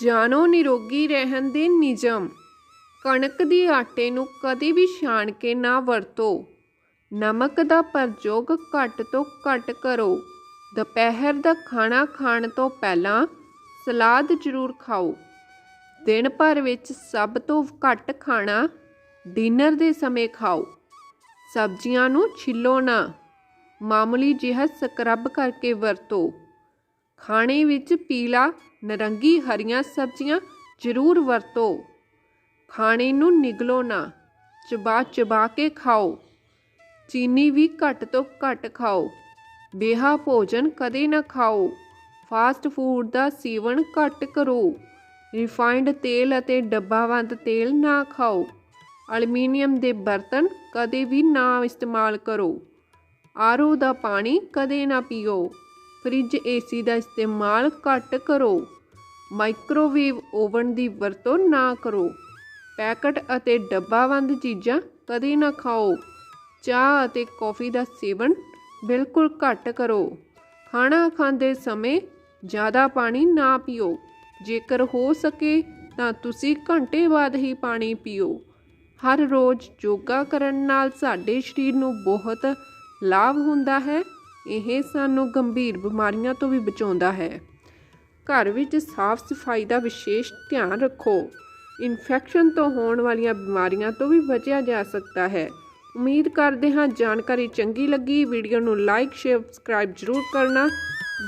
ਜਾਣੋ ਨਿਰੋਗੀ ਰਹਿਣ ਦੇ ਨਿਯਮ। ਕਣਕ ਦੀ ਆਟੇ ਨੂੰ ਕਦੇ ਵੀ ਛਾਣ ਕੇ ਨਾ ਵਰਤੋ। ਨਮਕ ਦਾ ਪ੍ਰਯੋਗ ਘੱਟ ਤੋਂ ਘੱਟ ਕਰੋ। ਦੁਪਹਿਰ ਦਾ ਖਾਣਾ ਖਾਣ ਤੋਂ ਪਹਿਲਾਂ ਸਲਾਦ ਜ਼ਰੂਰ ਖਾਓ। ਦਿਨ ਭਰ ਵਿੱਚ ਸਭ ਤੋਂ ਘੱਟ ਖਾਣਾ ਡਿਨਰ ਦੇ ਸਮੇਂ ਖਾਓ। ਸਬਜ਼ੀਆਂ ਨੂੰ ਛਿੱਲੋ ਨਾ। ਮਾਮੂਲੀ ਜਿਹਾ ਸਕਰਬ ਕਰਕੇ ਵਰਤੋ। ਖਾਣੇ ਵਿੱਚ ਪੀਲਾ, ਨਰੰਗੀ ਹਰੀਆਂ ਸਬਜ਼ੀਆਂ ਜ਼ਰੂਰ ਵਰਤੋ। ਖਾਣੇ ਨੂੰ ਨਿਗਲੋ ਨਾ, ਚਬਾ ਚਬਾ ਕੇ ਖਾਓ। ਚੀਨੀ ਵੀ ਘੱਟ ਤੋਂ ਘੱਟ ਖਾਓ। ਬੇਹਾ ਭੋਜਨ ਕਦੇ ਨਾ ਖਾਓ। ਫਾਸਟ ਫੂਡ ਦਾ ਸੇਵਨ ਘੱਟ ਕਰੋ। ਰਿਫਾਈਨਡ ਤੇਲ ਅਤੇ ਡੱਬਾਬੰਦ ਤੇਲ ਨਾ ਖਾਓ। ਅਲਮੀਨੀਅਮ ਦੇ ਬਰਤਨ ਕਦੇ ਵੀ ਨਾ ਇਸਤੇਮਾਲ ਕਰੋ। ਆਰਓ ਦਾ ਪਾਣੀ ਕਦੇ ਨਾ ਪੀਓ। ਫ੍ਰਿਜ ਏਸੀ ਦਾ ਇਸਤੇਮਾਲ ਘੱਟ ਕਰੋ। ਮਾਈਕ੍ਰੋਵੇਵ ਓਵਨ ਦੀ ਵਰਤੋਂ ਨਾ ਕਰੋ। ਪੈਕਟ ਅਤੇ ਡੱਬਾਬੰਦ ਚੀਜ਼ਾਂ ਕਦੇ ਨਾ ਖਾਓ। ਚਾਹ ਅਤੇ ਕੌਫੀ ਦਾ ਸੇਵਨ ਬਿਲਕੁਲ ਘੱਟ ਕਰੋ। ਖਾਣਾ ਖਾਂਦੇ ਸਮੇਂ ਜ਼ਿਆਦਾ ਪਾਣੀ ਨਾ ਪੀਓ। ਜੇਕਰ ਹੋ ਸਕੇ ਤਾਂ ਤੁਸੀਂ ਘੰਟੇ ਬਾਅਦ ਹੀ ਪਾਣੀ ਪੀਓ। ਹਰ ਰੋਜ਼ ਯੋਗਾ ਕਰਨ ਨਾਲ ਸਾਡੇ ਸਰੀਰ ਨੂੰ ਬਹੁਤ ਲਾਭ ਹੁੰਦਾ ਹੈ। ਇਹ ਸਾਨੂੰ ਗੰਭੀਰ ਬਿਮਾਰੀਆਂ ਤੋਂ ਵੀ ਬਚਾਉਂਦਾ ਹੈ। ਘਰ ਵਿੱਚ ਸਾਫ਼ ਸਫ਼ਾਈ ਦਾ ਵਿਸ਼ੇਸ਼ ਧਿਆਨ ਰੱਖੋ। ਇਨਫੈਕਸ਼ਨ ਤੋਂ ਹੋਣ ਵਾਲੀਆਂ ਬਿਮਾਰੀਆਂ ਤੋਂ ਵੀ ਬਚਿਆ ਜਾ ਸਕਦਾ ਹੈ। ਉਮੀਦ ਕਰਦੇ ਹਾਂ ਜਾਣਕਾਰੀ ਚੰਗੀ ਲੱਗੀ। ਵੀਡੀਓ ਨੂੰ ਲਾਈਕ, ਸ਼ੇਅਰ, ਸਬਸਕ੍ਰਾਈਬ ਜ਼ਰੂਰ ਕਰਨਾ।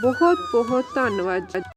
ਬਹੁਤ ਬਹੁਤ ਧੰਨਵਾਦ।